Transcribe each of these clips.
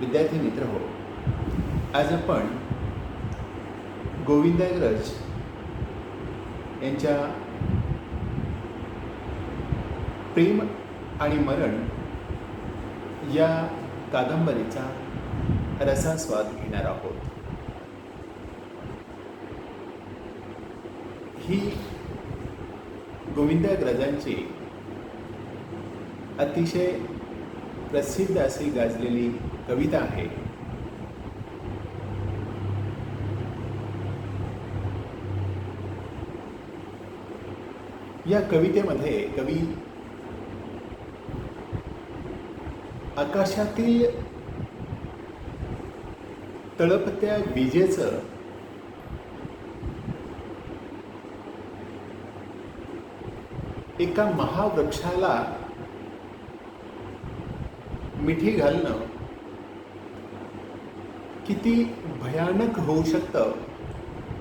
विद्यार्थी मित्र हो. आज आपण गोविंदाग्रज यांच्या प्रेम आणि मरण या कादंबरीचा रसास्वाद घेणार आहोत. ही गोविंदाग्रजांची अतिशय प्रसिद्ध अशी गाजलेली कविता आहे. या कवितेमध्ये कवी आकाशातील तळपत्या विजेचं एका महावृक्षाला मिठी घालणं किती भयानक होऊ शकतं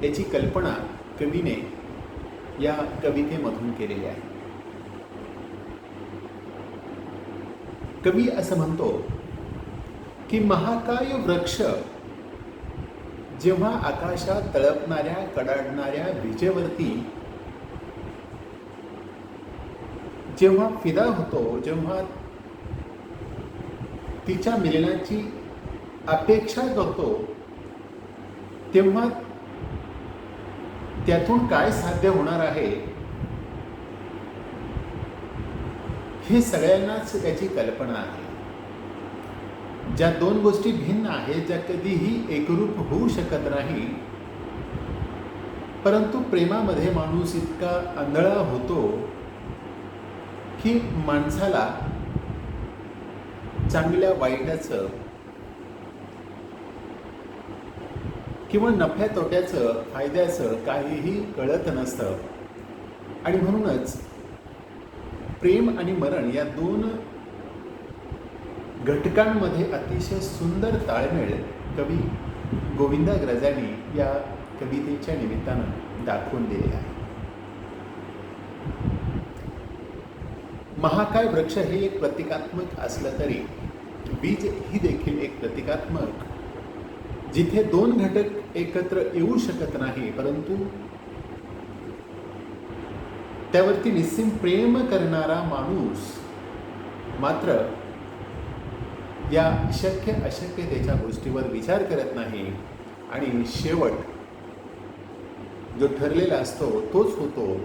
याची कल्पना कवीने या कवितेमधून केलेली आहे. कवी असं म्हणतो की महाकाय वृक्ष जेव्हा आकाशात तळपणाऱ्या कडाडणाऱ्या विजेवरती जेव्हा फिदा होतो जेव्हा तिच्या मिलनाची अपेक्षा करतो तेव्हा त्यातून काय साध्य होणार आहे? हे सगळ्यांनाच त्याची कल्पना आहे. ज्या दोन गोष्टी भिन्न आहेत ज्या कधीही एकरूप होऊ शकत नाही परंतु प्रेमामध्ये माणूस इतका आंधळा होतो की माणसाला चांगल्या वाईटाचं किंवा नफ्या तोट्याचं फायद्याचं काहीही कळत नसतं. आणि म्हणूनच प्रेम आणि मरण या दोन घटकांमध्ये अतिशय सुंदर ताळमेळ कवी गोविंदाग्रजांनी या कवितेच्या निमित्तानं दाखवून दिले आहे. महाकाय वृक्ष हे एक प्रतिकात्मक असलं तरी बीज ही देखील एक प्रतिकात्मक. जिथे दोन घटक एकत्र येऊ शकत नाही परंतु त्यावरती निस्सिम प्रेम करणारा माणूस मात्र या शक्य अशक्यतेच्या गोष्टीवर विचार करत नाही. आणि शेवट जो ठरलेला असतो तोच होतो.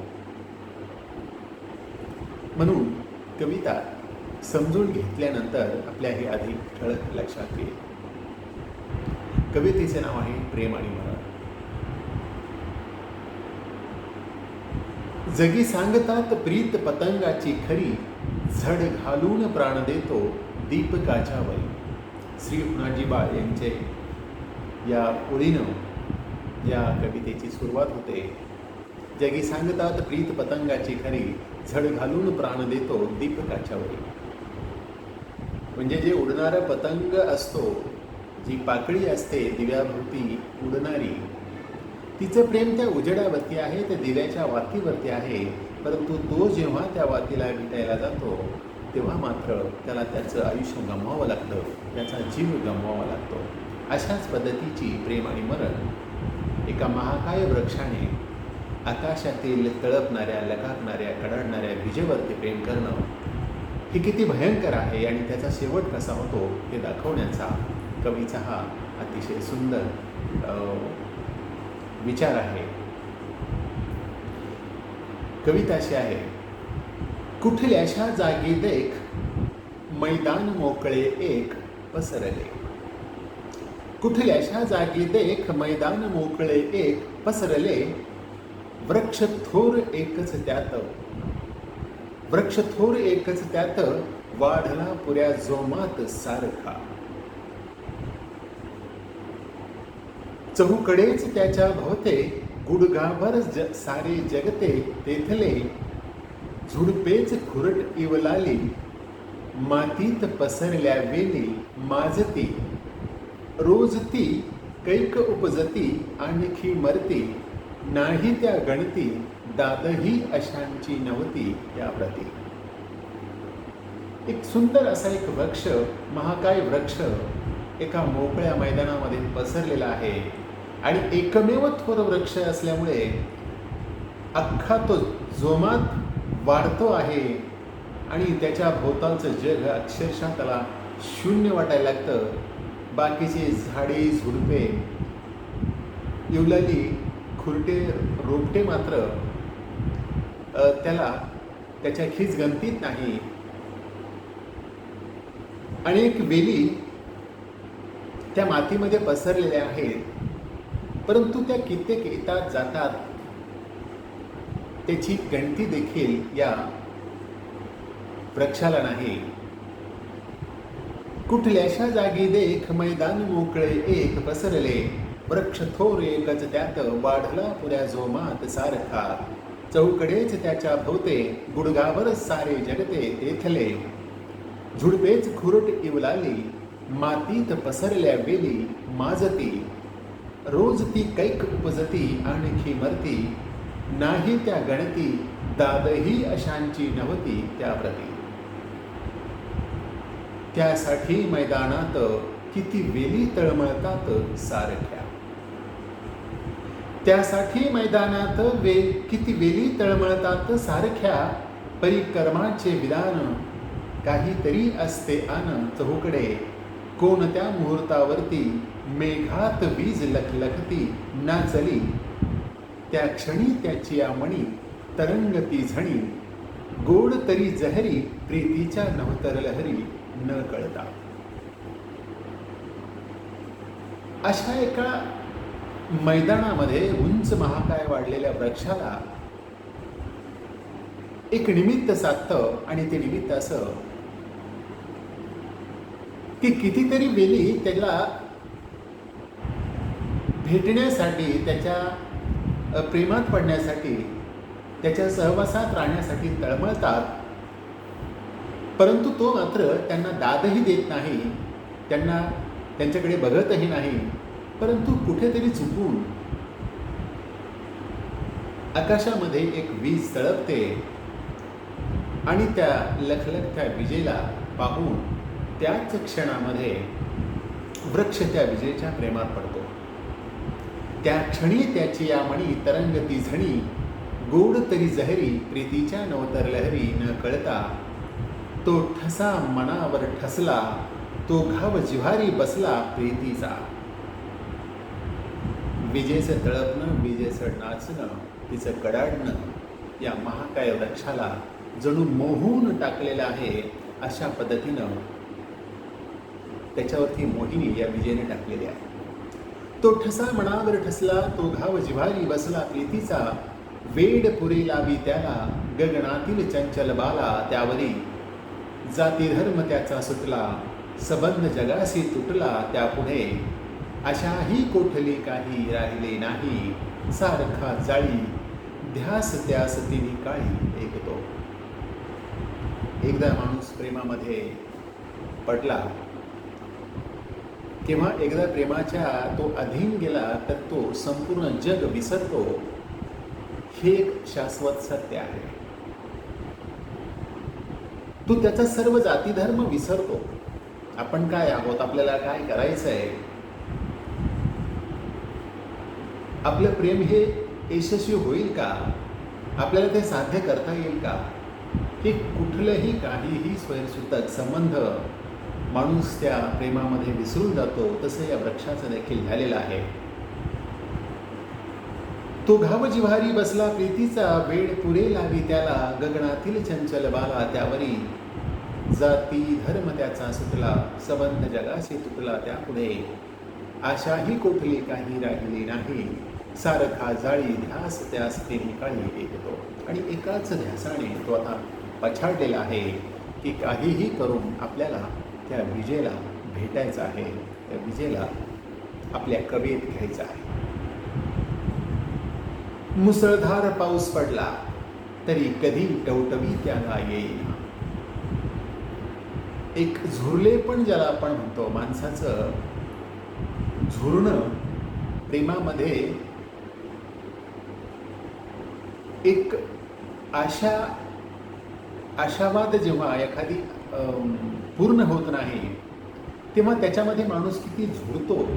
म्हणून कविता समजून घेतल्यानंतर आपल्या हे अधिक ठळक लक्षात येईल. कवितेचे नाव आहे प्रेम आणि मरण. जगी सांगतात प्रीत पतंगाची खरी झड घालून प्राण देतो दीपकाच्या वरी श्री हुनाजी बाळ यांचे या ओळीनं या कवितेची सुरुवात होते. जगी सांगतात प्रीत पतंगाची खरी झड घालून प्राण देतो दीपकाच्या वरी म्हणजे जे उडणारा पतंग असतो जी पाकळी असते दिव्याभोवती उडणारी तिचं प्रेम त्या उजेडावरती आहे त्या दिव्याच्या वातीवरती आहे. परंतु तो जेव्हा त्या वातीला भेटायला जातो तेव्हा मात्र त्याला त्याचं आयुष्य गमवावं लागतं त्याचा जीव गमवावा लागतो. अशाच पद्धतीची प्रेम आणि मरण एका महाकाय वृक्षाने आकाशातील तळपणाऱ्या लकाकणाऱ्या कडाडणाऱ्या विजेवरती प्रेम करणं हे किती भयंकर आहे आणि त्याचा शेवट कसा होतो हे दाखवण्याचा कवीचा हा अतिशय सुंदर विचार आहे. कविता अशी आहे कुठल्याशा जागी देख मैदान मोकळे एक पसरले. कुठल्याशा जागी देख मैदान मोकळे एक पसरले. वृक्ष थोर एकच त्यात वृक्ष थोर एकच त्यात वाढला पुऱ्या जोमात सारखा. चहूकडेच त्याच्या भवते गुडगाभर ज सारे जगते तेथले. झुडपेच खुरट इवलाली मातीत पसरल्या वेली माजती. रोज ती कैक उपजती आणखी मरती नाही त्या गणती दादही अशांची नव्हती या प्रती एक सुंदर असा एक वृक्ष महाकाय वृक्ष एका मोकळ्या मैदानामध्ये पसरलेला आहे. आणि एकमेव थोर वृक्ष असल्यामुळे अख्खा तो जोमात वाढतो आहे. आणि त्याच्या भोवतालचं जग अक्षरशः त्याला शून्य वाटायला लागतं. बाकीचे झाडे झुडपे इवलाली खुरटे रोपटे मात्र त्याला त्याच्या खीज गंतीत नाही. अनेक वेली त्या मातीमध्ये पसरलेल्या आहेत. परंतु त्या कित्येक येतात जातात. त्याची गणती देखील या वृक्षाला नाही. कुठल्याशा जागी देख मैदान मोकळे एक पसरले. वृक्ष थोर एकच त्यात वाढला पुऱ्या जोमात सारखा. चौकडेच त्याच्या भोवते गुडगावर सारे जगते तेथले. झुडपेच खुरट इवलाली मातीत पसरल्या वेली माजती. रोज ती कैक उपजती आणखी मरती नाही त्या गणती दादही अशांची नव्हती त्याप्रती त्यासाठी मैदानात किती वेली तळमळतात सारख्या. त्यासाठी मैदानात वे किती वेली तळमळतात सारख्या परिक्रमाचे विधान काहीतरी असते आन चहूकडे. कोणत्या मुहूर्तावरती मेघात वीज लखलखती नाचली त्या क्षणी त्याची आमणी तरंगती झणी. गोड तरी जहरी प्रीतीच्या नवतर लहरी न कळता. अशा एका मैदानामध्ये उंच महाकाय वाढलेल्या वृक्षाला एक निमित्त साधतं आणि ते निमित्त असं की कितीतरी वेली त्याला भेटण्यासाठी त्याच्या प्रेमात पडण्यासाठी त्याच्या सहवासात राहण्यासाठी तळमळतात. परंतु तो मात्र त्यांना दादही देत नाही त्यांना त्यांच्याकडे बघतही नाही परंतु कुठेतरी चुकून आकाशामध्ये एक वीज तळपते आणि त्या लखलखत्या विजेला पाहून त्याच क्षणामध्ये वृक्ष त्या विजेच्या प्रेमात पडतो. त्या क्षणी त्याची या मणी तरंगती झणी गोड तरी जहरी प्रीतीच्या नवतर लहरी न कळता तो ठसा मनावर ठसला तो घाव जिव्हारी बसला प्रीतीचा. विजेचं तळपणं विजेचं नाचणं तिचं कडाडणं या महाकाय वृक्षाला जणू मोहून टाकलेलं आहे अशा पद्धतीनं त्याच्यावरती मोहिनी या विजेने टाकलेली आहे. तो ठसा मनावर ठसला तो घाव जिव्हारी बसला प्रीतीचा वेड पुरे लावी त्याला गगनातील चंचल बाला त्यावरी. जाती धर्म त्याचा सुटला सबंध जगाशी तुटला त्यापुढे. अशाही कोठली काही राहिले नाही सारखा जाळी ध्यास त्यास तिनी काळी ऐकतो एकदा माणूस प्रेमामध्ये पडला तेव्हा एकदा प्रेमाच्या तो अधीन गेला तर तो संपूर्ण जग विसरतो. हे एक शाश्वत सत्य आहे. तो त्याचा सर्व जातीधर्म विसरतो. आपण काय आहोत? आपल्याला काय करायचं आहे आपलं प्रेम हे यशस्वी होईल का? आपल्याला ते साध्य करता येईल का? हे कुठलंही काहीही स्वयंसूतक संबंध माणूस त्या प्रेमामध्ये विसरून जातो तसं या वृक्षाचं देखील झालेलं आहे. तो घाव जिव्हारी बसला प्रीतीचा वेळ पुरे लावी त्याला गगनातील चंचल बाला त्यावरी. जाती धर्म त्याचा सुटला सबंध जगाशी तुटला त्यापुढे. आशाही कोठली काही राहिली नाही सारखा जाळी ध्यास त्यास ते निकाळी येतो आणि एकाच ध्यासाने तो आता पछाडलेला आहे की काहीही करून आपल्याला त्या विजेला भेटायचं आहे त्या विजेला आपल्या कवेत घ्यायचं आहे. मुसळधार पाऊस पडला तरी कधी टवटवी त्याला येईना. एक झुरले पण ज्याला आपण म्हणतो माणसाचं झुरणं प्रेमामध्ये एक आशा आशावाद जेव्हा एखादी पूर्ण होत नाही तेव्हा त्याच्यामध्ये माणूस किती झुरतो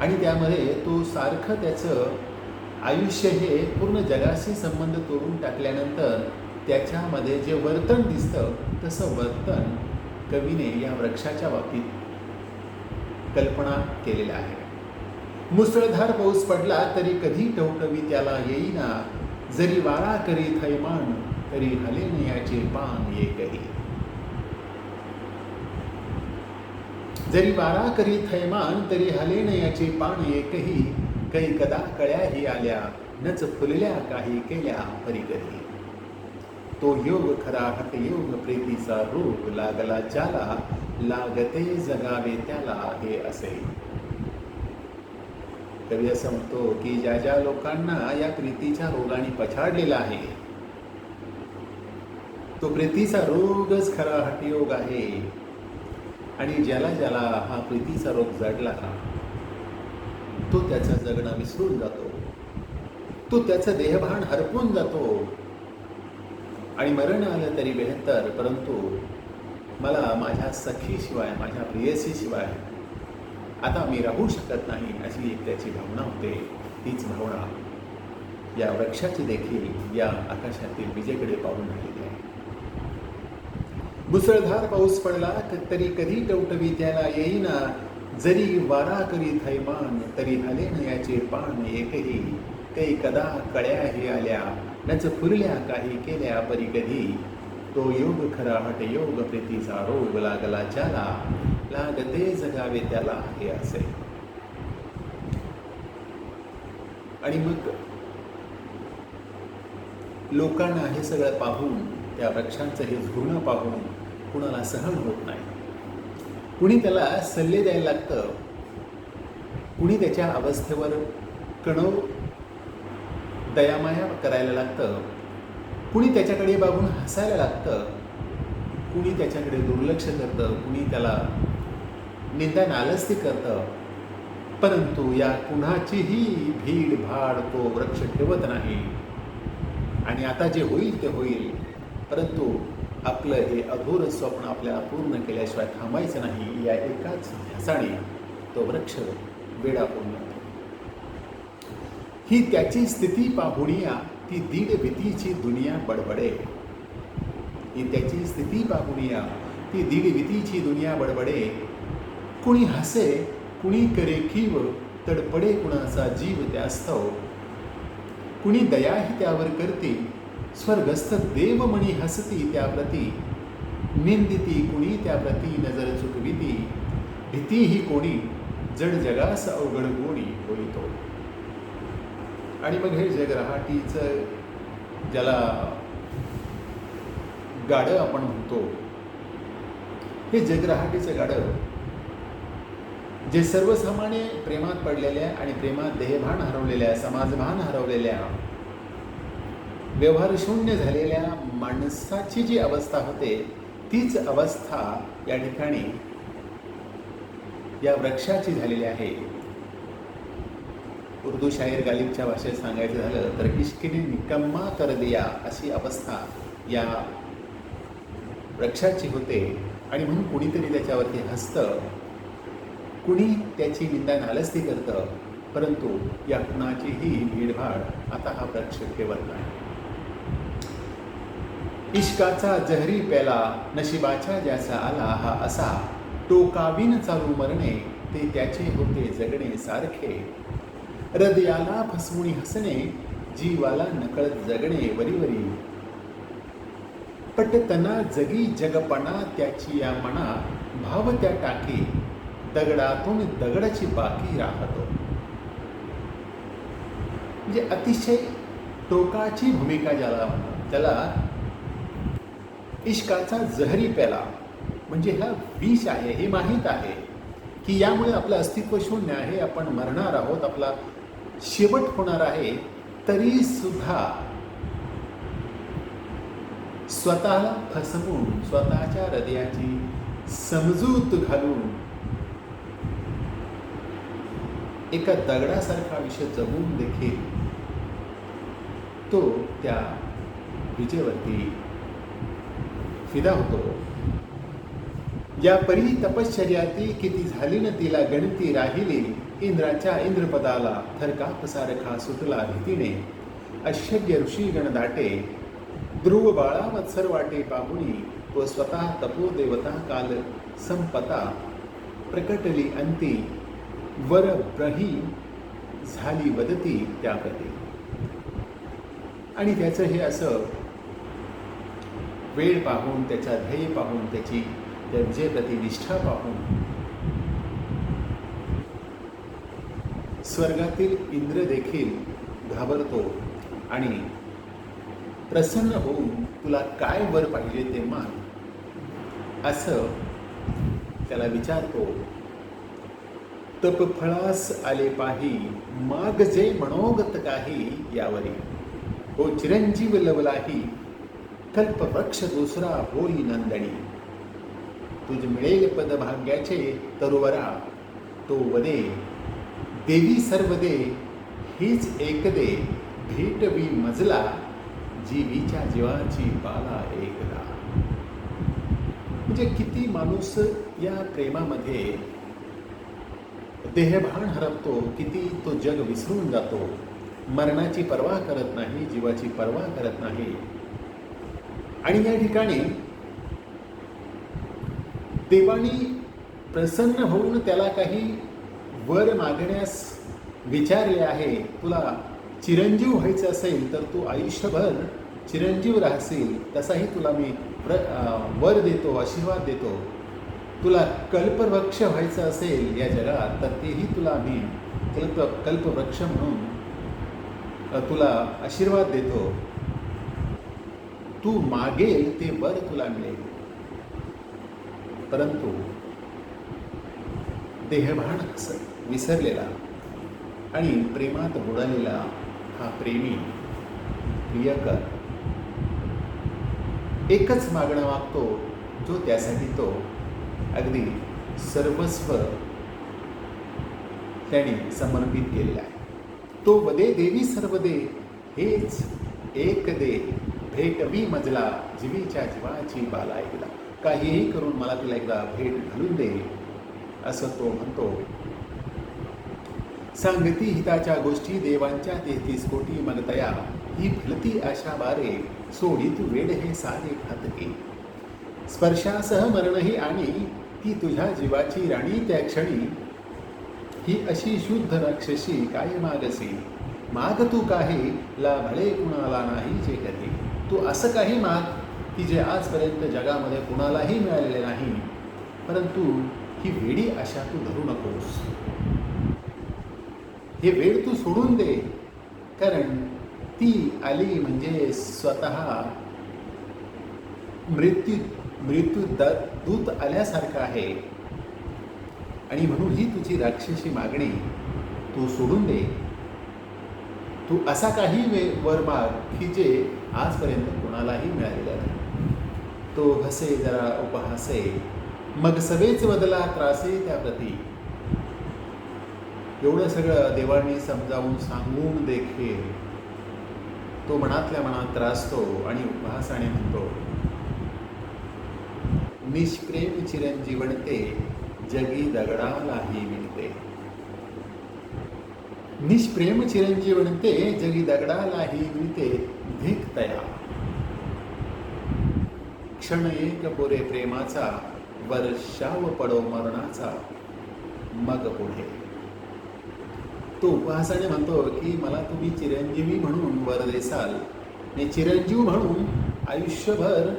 आणि त्यामध्ये तो सारखं त्याचं आयुष्य हे पूर्ण जगाशी संबंध तोडून टाकल्यानंतर त्याच्यामध्ये जे वर्तन दिसतं तसं वर्तन कवीने या वृक्षाच्या बाबतीत कल्पना केलेल्या आहे. मुसळधार पाऊस पडला तरी कधी टवटवी त्याला येईना जरी वारा करी थैमान तरी हले याचे पान एकही जरी वारा करी थैमान तरी हलेन याचे पान एकही काही कदा कळ्याही आल्या नच फुलल्या काही केल्या परिकरी. तो योग खरा हट योग प्रीतीचा रोग लागला ज्याला लागते जगावे त्याला हे असे. कवी असं म्हणतो की ज्या ज्या लोकांना या प्रीतीच्या रोगाने पछाडलेला आहे तो प्रीतीचा रोगच खरा हटयोग आहे. आणि ज्याला ज्याला हा प्रीतीचा रोग जडला तो त्याचं जगणं विसरून जातो. तो त्याचं देहभान हरपून जातो. आणि मरण आलं तरी बेहत्तर परंतु मला माझ्या सखीशिवाय माझ्या प्रियसीशिवाय आता मी राहू शकत नाही अशी एक त्याची भावना होते. तीच भावना या वृक्षाची देखील या आकाशातील विजेकडे पाहून राहिली आहे. मुसळधार पाऊस पडला तरी कधी टवटवी त्याला येईना. जरी वारा करी थैमान तरी हले याचे पान एकही. काही कदा कळ्याही आल्या नच फुलल्या काही केल्या परी कधी. तो योग खरा हट योग प्रीतीचा रोग लागला ज्याला लागते जगावे त्याला हे असे. आणि मग लोकांना हे सगळं पाहून त्या वृक्षांचं हे झुरणं पाहून कुणाला सहन होत नाही. कुणी त्याला सल्ले द्यायला लागतं कुणी त्याच्या अवस्थेवर कणव दयामाया करायला लागतं कुणी त्याच्याकडे बघून हसायला लागतं कुणी त्याच्याकडे दुर्लक्ष करतं कुणी त्याला निंदा नालस्ती करतं. परंतु या कुणाचीही भीड भाड तो वृक्ष ठेवत नाही. आणि आता जे होईल ते होईल. परंतु आपलं हे अधूर स्वप्न आपल्याला पूर्ण केल्याशिवाय थांबायचं नाही या एकाच ध्यासाने तो वृक्ष वेडा पूर्ण ही त्याची स्थिती पाहुणिया ती दीड भीतीची दुनिया बडबडे. ही त्याची स्थिती पाहुणिया ती दीड भीतीची दुनिया बडबडे. कुणी हसे कुणी करे कीव तडपडे कुणाचा जीव त्यास्तव. कुणी दयाही त्यावर करते स्वर्गस्थ देवमणी हसती त्याप्रती निंदिती कुणी त्याप्रती नजर चुकविती भीती ही कोणी जड जगास अवघड गोणी होईतो आणि मग हे जगरहाटीचं ज्याला गाडं आपण म्हणतो हे जगरहाटीचं गाडं जे सर्वसामान्य प्रेमात पडलेल्या आणि प्रेमात देहभान हरवलेल्या समाजभान हरवलेल्या व्यवहारशून्य झालेल्या माणसाची जी अवस्था होते तीच अवस्था या ठिकाणी या वृक्षाची झालेली आहे. उर्दू शाहीर गालिबच्या भाषेत सांगायचं झालं तर इश्किने निकम्मा कर दिया अशी अवस्था या वृक्षाची होते. आणि म्हणून कुणीतरी त्याच्यावरती हसतं कुणी त्याची निंदा नालस्ती करतं परंतु या कुणाचीही भीडभाड आता हा वृक्ष ठेवत नाही. इश्काचा जहरी प्याला नशिबाच्या ज्याचा आला हा असा. टोकावीन चालू मरणे ते त्याचे होते जगणे सारखे. हृदयाला फसवणी हसणे जीवाला नकळत जगणे वरीवरी पटतना जगी जगपणा त्याची या मना भाव त्या टाकी दगडातून दगडाची बाकी राहतो. म्हणजे अतिशय टोकाची भूमिका ज्याला त्याला इश्काचा जहरी प्याला. म्हणजे हा विष आहे हे माहीत आहे की यामुळे आपलं अस्तित्व शून्य आहे आपण मरणार आहोत आपला शेवट होणार आहे तरी सुद्धा स्वतःला फसवून स्वतःच्या हृदयाची समजूत घालून एका दगडासारखा विषय जगून देखील तो त्या विजेवरती फिदा होतो. या परी तपश्चर्याती किती झाली न तिला गणती राहिली इंद्राच्या इंद्रपदाला थरका पसारखा सुटला भीतीने. अश्चर्य ऋषी गण दाटे ध्रुव बाळा मत्सर वाटे पाहुणी तो स्वतः तपो देवता काल संपता प्रकटली अंती वर ब्रही झाली वदती त्याप्रती. आणि त्याचं हे असं वेळ पाहून त्याचा ध्येय पाहून त्याची त्यांचेप्रती निष्ठा पाहून. स्वर्गातील इंद्र देखील घाबरतो आणि प्रसन्न होऊन तुला काय वर पाहिजे ते मान. असं त्याला विचारतो. तपफळास आले पाही माग जे मनोगत काही यावरी. हो चिरंजीव लवलाही कल्पवृक्ष दुसरा होई नंदणी तुझ मिळेल पदभाग्याचे तरुवरा. तो वदे देवी सर्व दे हीच एक दे भेटवी मजला जीवीच्या जीवाची बाला एकदा. म्हणजे किती माणूस या प्रेमामध्ये देहभान हरपतो किती तो जग विसरून जातो. मरणाची पर्वा करत नाही जीवाची पर्वा करत नाही. आणि या ठिकाणी देवानी प्रसन्न होऊन त्याला काही वर मागण्यास विचारले आहे. तुला चिरंजीव व्हायचं असेल तर तू आयुष्यभर चिरंजीव राहशील. तसाही तुला मी प्र वर देतो आशीर्वाद देतो. तुला कल्पवृक्ष व्हायचं असेल या जगात तर तेही तुला मी कल्प कल्पवृक्ष म्हणून तुला आशीर्वाद देतो. तू मागेल ते वर तुला मिळेल. परंतु देहभान विसरलेला आणि प्रेमात बुडालेला हा प्रेमी प्रियकर एकच मागणं मागतो जो त्यासाठी तो अगदी सर्वस्व त्याने समर्पित केलेला आहे. तो वदे देवी सर्व दे हेच एक दे भेटवी मजला जीवीच्या जीवाची बाला ऐकला. काहीही करून मला तिला एकदा भेट घालून दे असं तो म्हणतो. सांगती हिताच्या गोष्टी देवांच्या तेहतीस कोटी मगतया ही फलती आशा बारे सोडी तू वेड हे सारे घातके. स्पर्शासह मरणही आणि ती तुझ्या जीवाची राणी त्या क्षणी. ही अशी शुद्ध राक्षसी काय मागसी माग तू काही ला कुणाला नाही जे कधी. तू असं काही माग की जे आजपर्यंत जगामध्ये कुणालाही मिळालेले नाही परंतु ही वेडी आशा तू धरू नकोस. हे वेळ तू सोडून दे कारण ती आली म्हणजे स्वतः मृत्यू मृत्यू दूत आल्यासारखं आहे. आणि म्हणून ही तुझी राक्षसी मागणी तू सोडून दे. तू असा काही वे वर माग की जे आजपर्यंत कोणालाही मिळालेला नाही. तो हसे जरा उपहासे मग सवेच बदला त्रासे त्याप्रती. एवढं सगळं देवांनी समजावून सांगून देखील तो मनातल्या मनात त्रासतो आणि उपहासाने म्हणतो निष्प्रेम चिरंजीवनते जगी दगडालाही मिळते. निष्प्रेम चिरंजीवनते जगी दगडालाही मिळते धिक तया क्षण एक पुरे प्रेमाचा वर्षाव पडो मरणाचा मग पुढे. तो उपहासाने म्हणतो की मला तुम्ही चिरंजीवी म्हणून वर देसाल. आणि चिरंजीव म्हणून आयुष्यभर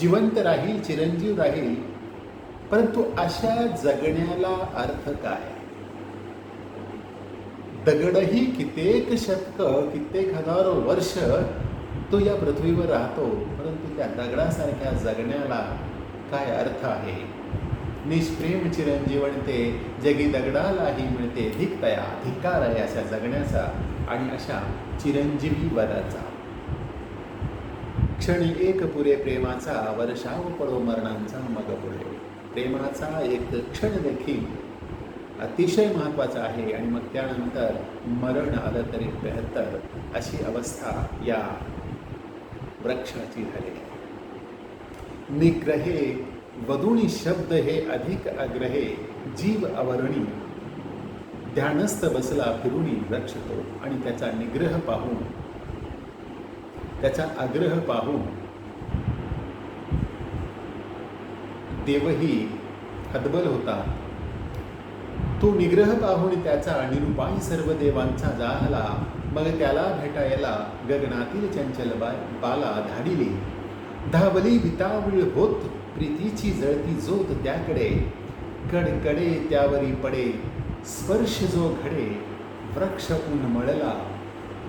जिवंत राहील चिरंजीव राहील. परंतु अशा जगण्याला अर्थ काय? दगडही कित्येक शतक कित्येक हजारो वर्ष तो या पृथ्वीवर राहतो परंतु त्या दगडासारख्या जगण्याला काय अर्थ आहे? निष्प्रेम चिरंजीवन ते जगी दगडालाही मिळते धिकतया धिक्कार आहे अशा जगण्याचा आणि अशा चिरंजीवी वराचा क्षणी एक पुरे प्रेमाचा वर्षाव पडो मरणांचा मग पुढे प्रेमाचा एक क्षण देखील अतिशय महत्त्वाचं आहे आणि मग त्यानंतर मरण आलं तरी बेहत्तर अशी अवस्था या वृक्षाची झालेली आहे. निग्रहे वदुणी शब्द हे अधिक अग्रहे जीव अवरणी. ध्यानस्थ बसला फिरुणी वृक्ष तो आणि त्याचा निग्रह पाहून त्याचा आग्रह पाहून देवही हदबल होता. तो निग्रह पाहून त्याचा निरुपाय सर्व देवांचा जाहला मग त्याला भेटायला गगनातील चंचल बाला धाडिली. धावली वितावळी होत प्रीतीची जळती जोत त्याकडे. कडकडे त्यावरी पडे स्पर्श जो घडे वृक्ष ऊन मळला.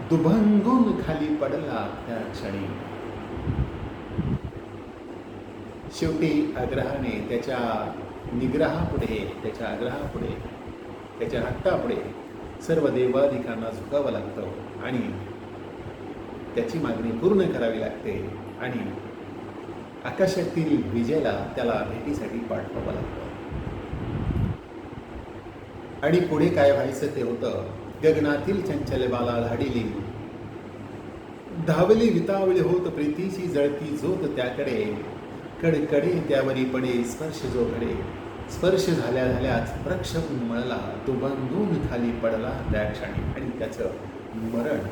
दुभंगून खाली पडला त्या क्षणी. शेवटी आग्रहाने त्याच्या निग्रहापुढे त्याच्या आग्रहापुढे त्याच्या हट्टापुढे सर्व देवाधिकांना झुकावं लागतं आणि त्याची मागणी पूर्ण करावी लागते आणि आकाशातील विजेला त्याला भेटीसाठी पाठवावं लागतं. आणि पुढे काय व्हायचं ते होतं. गगनातील चंचल बाला धाडिली धावली वितावली होत प्रीतीची जळती जोत त्याकडे. कडकडे त्यावरी पडे स्पर्श जो घडे स्पर्श झाल्या झाल्याच वृक्ष उन्मळला तो बंधून खाली पडला त्या क्षणी आणि त्याचं मरण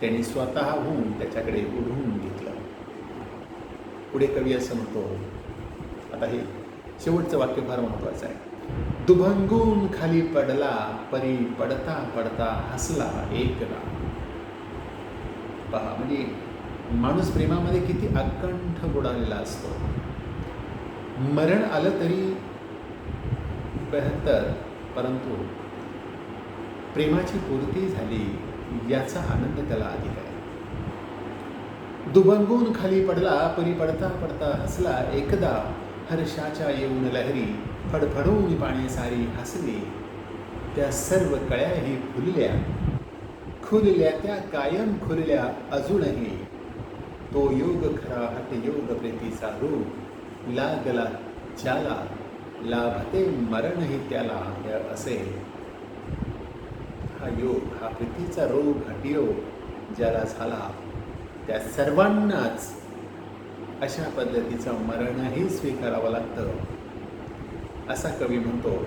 त्यांनी स्वतःहून त्याच्याकडे उडवून घेतलं. पुढे कवी असं म्हणतो आता हे शेवटचं वाक्य फार महत्वाचं आहे. दुभंगून खाली पडला परी पडता पडता हसला एकदा पहा म्हणजे माणूस प्रेमामध्ये किती अकंठ बुडालेला असतो. मरण आलं तरी बेहत्तर परंतु प्रेमाची पूर्ती झाली याचा आनंद त्याला अधिक आहे. दुभंगून खाली पडला परी पडता पडता हसला एकदा हर्षाच्या येऊन लहरी फडफडून पाणी सारी हसली. त्या सर्व कळ्याही फुलल्या खुलल्या त्या कायम खुलल्या अजूनही. तो योग खरा हट योग प्रीतीचा रूप. लागला ज्याला लाभते मरणही त्याला हे असे. हा योग हा प्रीतीचा रोग हटियोग ज्याला झाला त्या सर्वांनाच अशा पद्धतीचं मरणही स्वीकारावं लागतं. असा कवी म्हणतो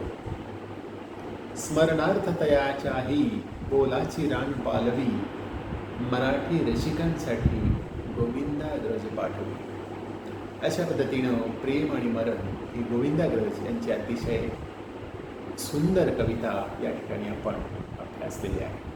स्मरणार्थ तयाच्याही बोलाची रान पालवी मराठी रसिकांसाठी गोविंदाग्रज पाठवली अशा पद्धतीनं प्रेम आणि मरण ही गोविंदाग्रज यांची अतिशय सुंदर कविता या ठिकाणी आपण अभ्यासलेली आहे.